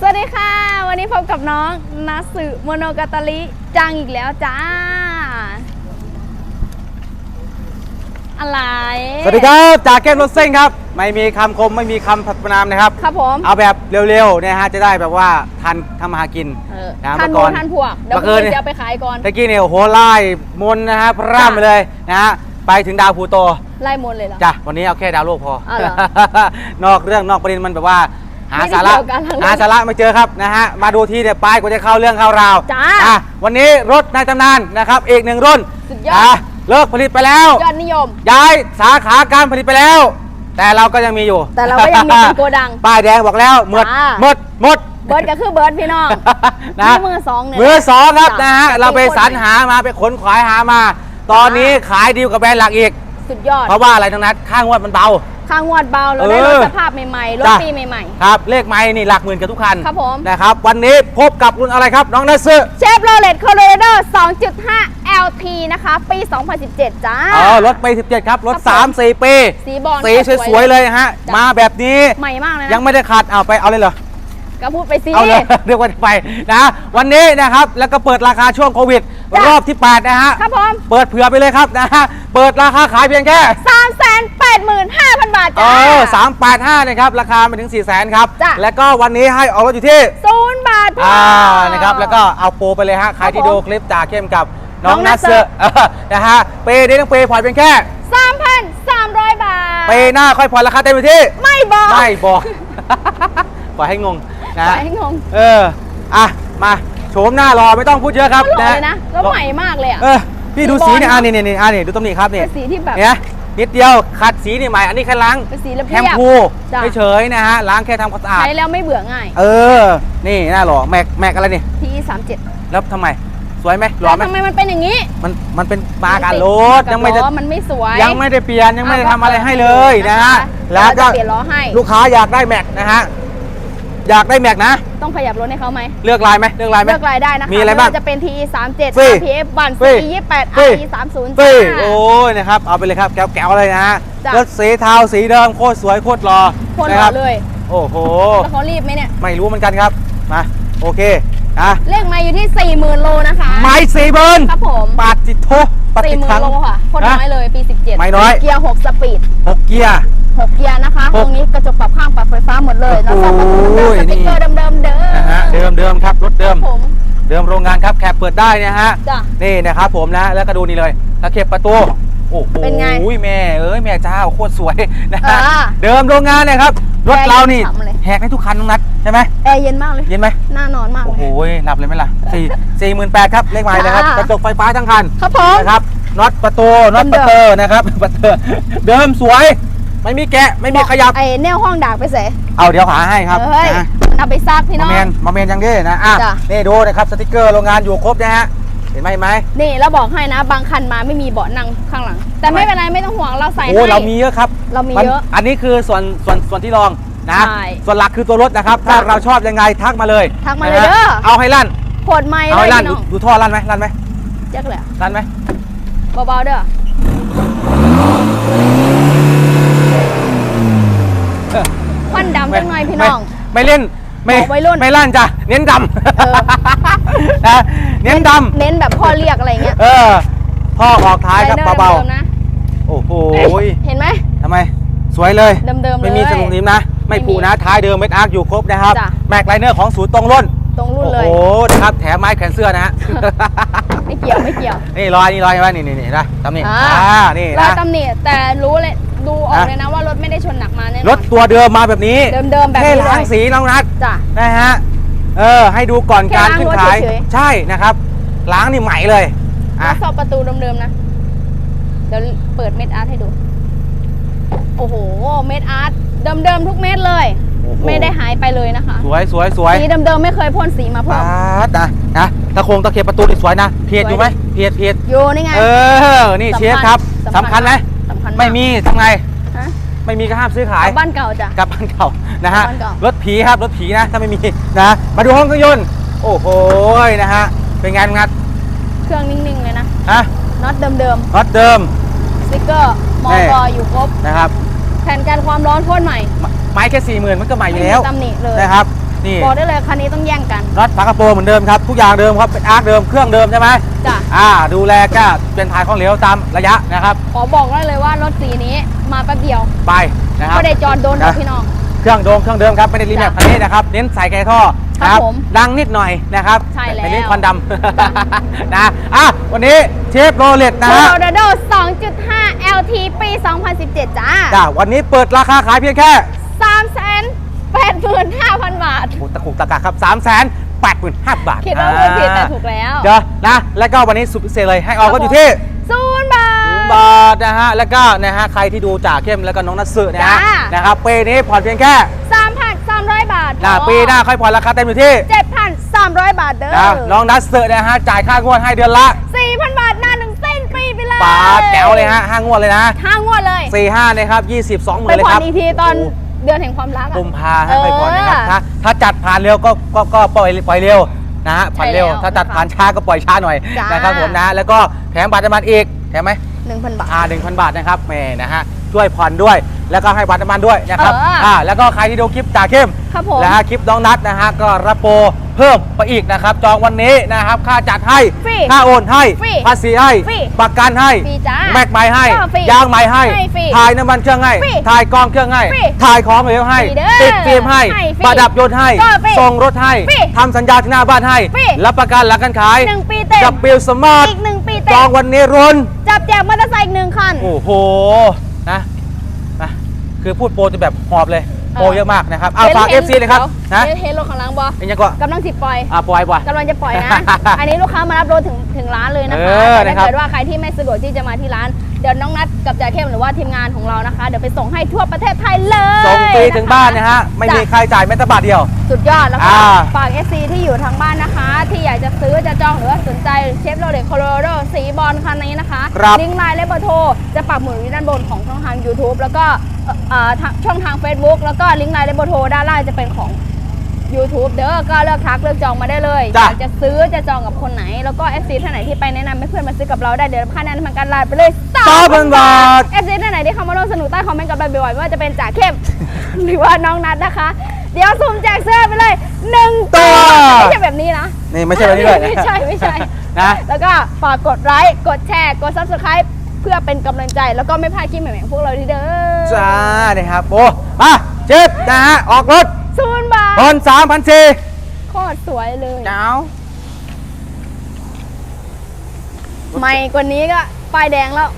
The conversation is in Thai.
สวัสดีค่ะ วันนี้พบกับน้องนัสึโมโนกาตาลิจังอีกแล้วจ้า อะไร สวัสดีครับ จากเกมรถเส้นครับ ไม่มีคำคมไม่มีคำพัฒนามนะครับ ครับผมเอาแบบเร็วๆเนี่ยฮะจะได้แบบว่าทันทำมาหากิน เออนะท่านเมื่อก่มูอนท่านพวก เดี๋ยวเมื่อคืคุนณเนี่ยจะเอาไปขายก่อน ตะกี้เนี่ยโอ้โหไล่มนต์นะฮะพร่ำไปเลยนะฮะไปถึงดาวพลูโต ไล่มนเลยเหรอ จ้ะวันนี้เอาแค่ดาวโลกพออ้าวเหรอนอกเรื่องนอกประเด็นมันแบบว่า หาไม่ได้สาระเกี่ยวกันทั้งนั้นหาสาระไม่เจอครับนะฮะมาดูทีเดียวไปกว่าจะเข้าเรื่องเข้าราวจ้าอะวันนี้รถในตำนานนะครับอีกหนึ่งรุ่นสุดยอดะเลิกผลิตไปแล้ว ยอดนิยม ย้ายสาขาการผลิตไปแล้ว แต่เราก็ยังมีอยู่แต่เราก็ยังมีเป็นโกดังป้ายแดงบอกแล้วหมดจ้า หมดหมด เบิร์ดก็คือเบิร์ดพี่น้องนะนี่มือสองเนี่ยมือสองครับจ้ะนะฮะแต่เราไปเป็นคนสรรหามาไปขนขวายหามา ตอนนี้ขายดีกว่าแบรนด์หลักอีก สุดยอด เพราะว่าอะไรทั้งนั้นค่างวดมันเบา ค่างวดเบาเราได้เอรอถสภาพใหม่ๆ รถจ้ะ ปีใหม่ ครับเลขไม้นี่หลักหมื่นกับทุกคันครับผม นะครับวันนี้พบกับรุ่นอะไรครับ น้องนัสซึๆเชฟโรเลตโคโลราโด2.5 LT นะคะ ปี 2017 จ้า อ๋อรถไป 17 ครับ รถ ครับผม3 4 ปีสีบอลสีสวยๆเลยฮะ จ้ะ มาแบบนี้ ใหม่มากเลยนะ ยังไม่ได้ขัดเอาไปเอาเลยเหรอ ก็พูดไปสิ เอาเลยเรียกว่าไปนะ วันนี้นะครับแล้วก็เปิดราคาช่วงโควิด จ้ะ รอบที่ 8 นะฮะ ครับผมเปิดเผื่อไปเลยครับนะฮะ เปิดราคาขายเพียงแค่385,000บาทเอจ้า อสามแปดห้านะครับ ราคาไปถึง4ี่แสนครับ จ้ะ แล้วก็วันนี้ให้ออกรถอยู่ที่ ศูนย์บาทอ่านะครับ แล้วก็เอาโปรไปเลยฮะ ใครที่ครับผมดูคลิปจ่าเข้มกับน้องน้องนันัสสเซเซออร์ ร์เออนะฮะ เปย์นี้ต้องเปย์ผ่อนเพียงแค่3,300บาท เปย์หน้าค่อยผ่อนราคาเต็มอยู่ที่ ไม่บอก ไม่บอก ปล่อยให้งงนะปล่ฮะอยให้งงเอออะมาโฉมหน้ารอไม่ต้องพูดเยอะครับก็หล่อเลยนะแล้วใหม่มากเลยอะเออพี่ดูสีสีบอลเนี่ยอ่านี่นี่นี่อ่านี่ดูตรงนี้ครับนี่เป็นสีที่แบบเนี่ยนิดเดียวขัดสีนี่ใหม่อันนี้แค่ล้างเป็นสีเรียบๆแชมพูจ้ะเฉยๆนะฮะล้างแค่ทำความสะอาดใช้แล้วไม่เบื่อง่าย เออ นี่น่าหล่อแม็กแม็กอะไรนี่ที37แล้วทำไมสวยไหมหล่แล้อวไหมทำไมมันเป็นอย่างนี้ มันมันเป็นปลาการรถนติดยังไม่ได้ล้อมันไม่สวยยังไม่ได้เปลี่ยนยังไม่ได้ทำอะไรให้เลยนะนะคะฮะแล้แล้ววจะก็เปลี่ยนล้อให้ลูกค้าอยากได้แม็กนะฮะ อยากได้แม็กนะ ต้องขยับรถให้เขาไหม เลือกลายไหมเลือกลายไหมเลือกรายได้นะคะมีอะไรบ้างม่ว่จะเป็น TE 37ฟรี RPF บันฟรี CE 28ฟรี RE 30ฟรีจ้าโอ้ยนะครับ เอาไปเลยครับ แก้วๆเลยนะฮะจ้ะรถสีเทาสีเดิมโคตรสวยโคตรหล่อโคนนะหคล่รัอบเลย โอ้โหแล้วเขารีบไหมเนี่ย ไม่รู้เหมือนกันครับ มา โอเคอะเลขไม่อยู่ที่ 40,000 โลนะคะ ไม้สี่เบิร์นครับผมปาดจิตโทปาดจิตทัง40,000โลค่ะโคนน้อยเลยปี 17 ไม่น้อย เกียร์ 6 สปีดหกเกียร์ 6เกียร์นะคะ หตกรงนี้กระจกปรับข้างปรับไฟฟ้าหมดเลยแล้วก็ประตูเดิมโอ้ย สติ๊กเกอร์นี่เดิมๆเดิมนะฮะเดิมเดิมครับรถเดิม ผมเดิมโรงงานครับแคบเปิดได้นะฮะ จ้ะ นี่นะครับผมนะแล้วก็ดูนี่เลยตะเข็บประตู โอ้โหเป็นไงแม่เอ้ยแม่เจ้าโคตรสวยนะฮะอ่าเดิมโรงงานเนี่ยครับ รถแอร์เรานี่เย็นฉ่ำเลย แหกให้ทุกคันน้องนัดใช่ไหมแอร์เย็นมากเลย เย็นไหมน่านอนมากเลโอ้ยโหหลับเลยไหมล่ะสี่สี่หมื่นแปดครับเลขหมายนะครับจ้า กระจกไฟฟ้าทั้งคันครับผม นะครับน็อตประตูน็อตเดิปมระเตอร์นะครับประเตอร์เดิมสวย ไม่มีแกะไม่มีขยับ ไอ้แนวห้องดากไปเสเอาเดี๋ยวหาให้ครับเฮ้ยนะเอาไปซักพี่น้มาอง เมนมาเมนยังดีนะอะจ้ะ นี่ดูนะครับสติกเกอร์โรงงานอยู่ครบนะฮะเห็นไหมเห็นไหม นี่เราบอกให้นะ บางคันมาไม่มีเบาะนั่งข้างหลัง แต่ทำไมไม่เป็นไรไม่ต้องห่วงเราใส่โอ้ให้ เรามีเยอะครับเรามีนเยอะอันนี้คือส่วนส่วนส่วนที่รองนะ ใช่ส่วนหลักคือตัวรถนะครับถ้าจ้ะเราชอบยังไงทักมาเลยทักมาเลยนะฮะเด้อ เอาให้ลั่นโคตรไม่เอาเลยให้ลั่นพี่ดูน้องดูท่อลั่นไหมลั่นไหมแจ็คเลยอะลั่นไหมเบาๆเด้อ เออ ควันดำจังหน่อยพี่น้อง ไม่ไม่เล่นไม่บอกวัยรุ่นไม่ลั่นจ้ะเน้นดเออำนะเน้นดเน้นแบบพ่อเรียกอะไรเงี้ยำเออท่อออกท้ายครับไลนอร์เบาดิมๆนะๆโอ้โหเห็นไหมทำไมสวยเลยเดิมๆเลยไม่มีสมุนนิมนะ ไม่ไม่มีผูนะท้ายเดิมเม็ดอาร์คอยู่ครบนะครับจ้ะแม็กไลเนอร์ของศูนย์ตรงรุ่นตรงรุ่นเลยโอ้โหนะครับแถมไม้แขวนเสื้อนะฮะไม่เกี่ยวไม่เกี่ยวนี่รอยนี่รอยใช่ไหมนี่นี่นี่นะตำหนิอ่าอ่านี่เรานะตำหนิแต่รู้เลย ดูออกนะเลยนะว่ารถไม่ได้ชนหนักมาแน่นอนรถตัวเดิมมาแบบนี้เดิมๆแบบนี้แค่เลยล้างสีน้องนัดจ้ะนะฮะเออให้ดูก่อนแค่การล้างขึ้นรถขายเฉยๆใช่นะครับ ล้างนี่ใหม่เลยทอะดสอบประตูเดิมๆนะเดี๋ยวเปิดเม็ดอาร์ตให้ดู โอ้โห เม็ดอาร์ตเดิมๆทุกเม็ดเลยโอ้โหไม่ได้หายไปเลยนะคะ สวยสวยสวยสีเดิมๆไม่เคยพ่นสีมาเพิ่ปามดนะนะตะโคงตะเข็บประตูนี่สวยนะเพียดอยู่ไหมเพียดเพียดอยู่นี่ไงเออนี่เชฟครับสำคัญไหมสำคัญากไม่มีทำไงฮะ ไม่มีก็ห้ามซื้อขายเอาบ้านเก่าจ้ะ กลับบ้านเก่านะฮะ กลับบ้านเก่า รถผีครับรถผีนะถ้าไม่มีนะ มาดูห้องเครื่องยนต์ โอ้โหนะฮะ เป็นไงงัดเครื่องนิ่งๆเลยนะฮะน็อตเดิมรถเดิม ๆสติ๊กเกอร์มอนี่กอยู่ครบนะครับ แผ่นกันความร้อนพ่นใหม่ไม้แค่สี่หมื่นมันก็ใหม่อยู่แล้วไม่มีตำหนิเลยนะครับ นี่บอกได้เลยคันนี้ต้องแย่งกันน็อตฝากระโปรงเหมือนเดิมครับทุกอย่างเดิมครับเป็นอาร์คเดิมเครื่องเดิมใช่ไหมจ้ะอ่า ดูแลก็เป็นถ่ายของเหลวตามระยะนะครับ ขอบอกได้เลยว่ารถสีนี้มาแป๊บเดียวไปนะครับก็ได้จอดโดนกับนะพี่น้องเครื่องโดมเครื่องเดิมครับไม่ได้รีแมปจ้ะคันนี้นะครับเน้นใส่ไกลท่อนะคครัรับบผมดังนิดหน่อยนะครับใช่แล้วเป็นเน้นควันดำนะอะวันนี้เชฟโรเลตนะโคฮะโรโด2.5 LT ปี 2017 จ้าจ้าวันนี้เปิดราคาขายเพียงแค่ 385,000 บาท โอ้ตะกุกตะกักครับ3 8 5 0 0 0 บาทคิดว่าพูดผิดแต่ถูกแล้วเดี๋ยวนะ แล้วก็วันนี้สุดพิเศษเลยให้ออกก็อยู่ที่ ศูนย์บาท บาทนะฮะ แล้วก็นะฮะ ใครที่ดูจ่าเข้มแล้วก็น้องนัทสึนะฮะ จ้านะครับปีนี้ผ่อนเพียงแค่3,300 บาทนะปีหน้าค่อยผ่อนราคาเต็มอยู่ที่7,300 บาทเด้อนะน้องนัทสึนะฮะ จ่ายค่างวดให้เดือนละ4,000 บาทนานถึงสิ้นปีไปเลยปาดแจ๋วเลยฮะห้างวดเลยนะ ห้างวดเลย 4 5นะครับ20 2หมื่ไปนเลยผ่อคนรับอีกทีตอนโโห เดือนแห่งความรักอะ กุมภาให้ไปก่อนนะครับเออถ้าถ้าจัดผ่านเร็วก็ก็ก็ปล่อยปล่อยเร็วนะฮะผ่อนเร็ว ใช่แล้วถ้าจัดผ่านช้าก็ปล่อยช้าหน่อยจ้าน นะครับผมนะแล้วก็แถมบัตรน้ำมันอีกแถมไหม1,000บาทอ่าหนึ่งพันบาทนะครับแหมนะฮะช่ วยผ่อนด้วย แล้วก็ให้บัตรน้ำมันด้วยนะครับเอออ่่าแล้วก็ใครที่ดูคลิปจ่าเข้มครับผม นะฮะคลิปน้องนัดนะฮะก็รับโปรเพิ่มไปอีกนะครับ จองวันนี้นะครับค่าจัดให้ฟรีค่าโอนให้ฟรีภาษีให้ฟรีประกันให้ฟรีจ้าแม็กไม้ให้ก็ฟรียางไม้ให้ให้ฟรีถ่ายน้ำมันเครื่องให้ฟรีถ่ายกล้องเครื่องให้ฟรีถ่ายของเหลวให้ฟรีเด้อติดฟิล์มให้ให้ฟรีประดับยนต์ให้ก็ฟรีส่งรถให้ฟรีทำสัญญาที่หน้าบ้านให้ฟรี รับประกันหลังการขายหนึ่งปีเต็มกับบิลสมาร์ทอีกหนึ่งปีจเต็องมวันนี้รุนจับแจกมอเตอร์ไซค์อีกหนึ่งคัน โอ้โห นะนะคือพูดโปรจะแบบหอบเลยโปรเออเยอะมากนะครับเอาฝาก FC เลยครับนะเห็นเห็นรถข้างหลังบอเอ็นยังก็กำลังสิปล่อยอ่าปล่อยปล่อยกำลังจะปล่อยนะ อันนี้ลูกค้ามารับรถถึงถึงร้านเลยนะเอคะอแต่นะครับถ้าเกิดว่าใครที่ไม่สะดวกที่จะมาที่ร้านเดี๋ยวน้องนัดกับจ่าเข้มหรือว่าทีมงานของเรานะคะ เดี๋ยวไปส่งให้ทั่วประเทศไทยเลยส่งฟรีถึงบ้านนะฮะ ไม่มีจ้ค่าใช้จ่ายแม้แต่บาทเดียว สุดยอดแล้วก็อ่า ฝาก SC ที่อยู่ทางบ้านนะคะ ที่อยากจะซื้อจะจองหรือว่าสนใจเชฟโรเลตโคโรโดสีบอลคันนี้นะคะครับ ลิงก์ไลน์และเบอร์โทรจะปักหมุดอยู่ด้านบนของช่องทาง YouTube แล้วก็เอ่อเอ่อทางช่องทาง Facebook แล้วก็ลิงก์ไลน์และเบอร์โทรด้านล่างจะเป็นของ YouTube เด้อก็เลือกทักเลือกจองมาได้เลยอจ้ะ ยากจะซื้อจะจองกับคนไหน แล้วก็ FC ท่านไหนที่ไปแนะนำให้เพื่อนมาซื้อกับเราได้เดี๋ยวค่าแนะนำการลาดไปเลย3,000บาท FC ท่านไหนที่เข้ามาร่วมสนุกใต้คอมเมนต์กับเราบ่อยๆไม่ว่าจะเป็นจ่าเข้ม หรือว่าน้องนัดนะคะ เดี๋ยวสุ่มแจกเสื้อไปเลยหนึ่งตัวไม่ใช่แบบนี้นะนี่ไม่ใช่แบบนี้เลยนะไม่ใช่ไม่ใช่ นะ แล้วก็ฝากกดไลค์ กดแชร์ กด subscribe เพื่อเป็นกำลังใจ แล้วก็ไม่พลาดคลิปใหม่ๆของพวกเราทีเด้อจ้านะครับโอ้มาเจ็บนะฮะออกรถ ศูนย์บา ทผ่อนสามพันสี่โคตรสวยเลยเจ้าใหม่กว่านี้ก็ป้ายแดงแล้ว